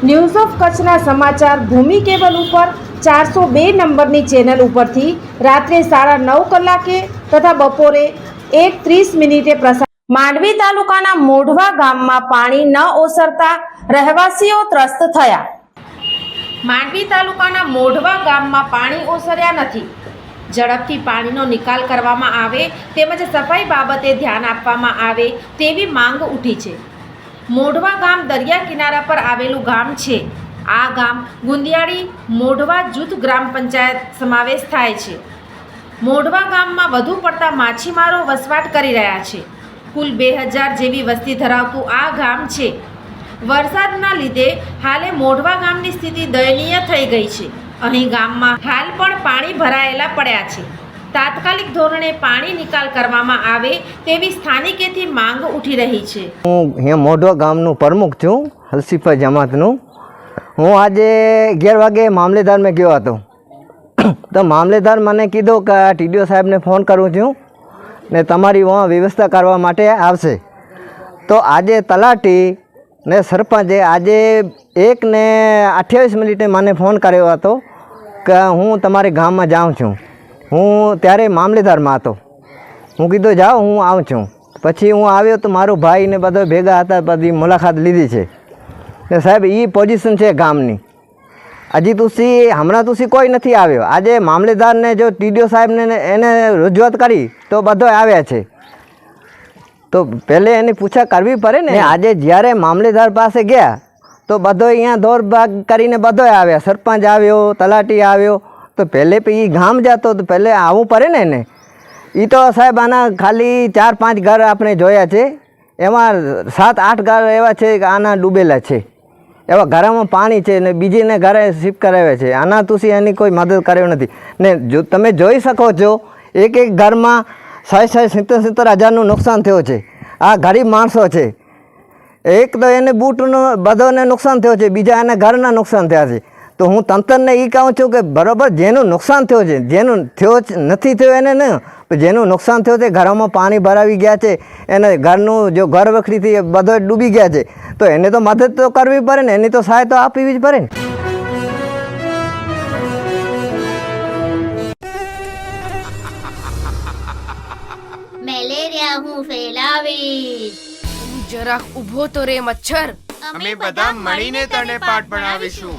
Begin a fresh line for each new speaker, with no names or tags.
news of કચ્છના સમાચાર ભૂમિ cable ઉપર ચારસો બે નંબરની ચેનલ ઉપરથી રાત્રે સાડા નવ કલાકે તથા બપોરે એક ત્રીસ મિનિટે પ્રસાર માંડવી તાલુકાના મોઢવા ગામમાં પાણી ન ઓસરતા રહેવાસીઓ ત્રસ્ત થયા. માંડવી તાલુકાના મોઢવા ગામમાં પાણી ઓસર્યા નથી. ઝડપથી પાણીનો નિકાલ કરવામાં આવે તેમજ સફાઈ બાબતે ધ્યાન આપવામાં આવે તેવી માંગ ઉઠી છે. મોઢવા ગામ દરિયા કિનારા પર આવેલું ગામ છે. આ ગામ ગુંદિયાળી મોઢવા જૂથ ગ્રામ પંચાયત સમાવેશ થાય છે. મોઢવા ગામમાં વધુ પડતા માછીમારો વસવાટ કરી રહ્યા છે. કુલ બે હજાર જેવી વસ્તી ધરાવતું આ ગામ છે. વરસાદના લીધે હાલે મોઢવા ગામની સ્થિતિ દયનીય થઈ ગઈ છે. અહીં ગામમાં હાલ પણ પાણી ભરાયેલા પડ્યા છે. તાત્કાલિક ધોરણે પાણી નિકાલ કરવામાં આવે તેવી સ્થાનિકેથી માંગ ઉઠી રહી છે.
હું અહીંયા મોઢવા ગામનું પ્રમુખ છું, હલસીફા જમાતનું. હું આજે અગિયાર વાગે મામલેદારમાં ગયો હતો. તો મામલેદાર મને કીધું કે ટીડીઓ સાહેબને ફોન કરું છું ને તમારી વહાં વ્યવસ્થા કરવા માટે આવશે. તો આજે તલાટી ને સરપંચે આજે એક ને અઠ્યાવીસ મિનિટે મને ફોન કર્યો હતો કે હું તમારે ગામમાં જાઉં છું. હું ત્યારે મામલેદારમાં હતો. હું કીધું, જાઓ, હું આવું છું. પછી હું આવ્યો તો મારો ભાઈ ને બધો ભેગા હતા, બધી મુલાકાત લીધી છે. ને સાહેબ એ પોઝિશન છે ગામની. હજી તુસી હમણાં તુસી કોઈ નથી આવ્યો. આજે મામલેદારને જો ટીડીઓ સાહેબને એને રજૂઆત કરી, તો બધો આવ્યા છે. તો પહેલે એની પૂછા કરવી પડે ને. આજે જ્યારે મામલેદાર પાસે ગયા, તો બધો અહીંયા દોર ભાગ કરીને બધો આવ્યા. સરપંચ આવ્યો, તલાટી આવ્યો તો પહેલે એ ગામ જતો તો પહેલે આવવું પડે ને એને. એ તો સાહેબ આના ખાલી ચાર પાંચ ઘર આપણે જોયા છે. એમાં સાત આઠ ઘર એવા છે કે આના ડૂબેલા છે. એવા ઘરમાં પાણી છે ને બીજીને ઘરે શિફ્ટ કરાવે છે. આના તુસી એની કોઈ મદદ કર્યો નથી. ને જો તમે જોઈ શકો છો, એક એક ઘરમાં સાઠ સાઠ સિત્તેર સિત્તેર હજારનું નુકસાન થયું છે. આ ગરીબ માણસો છે. એક તો એને બૂટનું બધોને નુકસાન થયું છે, બીજા એને ઘરના નુકસાન થયા છે. તો હું તંત્રને એ કહું છું કે બરાબર જેનું નુકસાન થયું છે જેનું થયો નથી થયો એને ને જેનું નુકસાન થયું છે ઘરોમાં પાણી ભરાવી ગયા છે એને ઘરનું જો ઘર વખરીથી એ બધો ડૂબી ગયા છે તો એને તો મદદ તો કરવી પડે ને એની તો સહાય તો આપવી જ પડે ને.
મેલેરિયા હું ફેલાવીશ.
જરાક ઊભો તો રે મચ્છર.
અમે બધા મળીને તને પાઠ ભણાવીશું.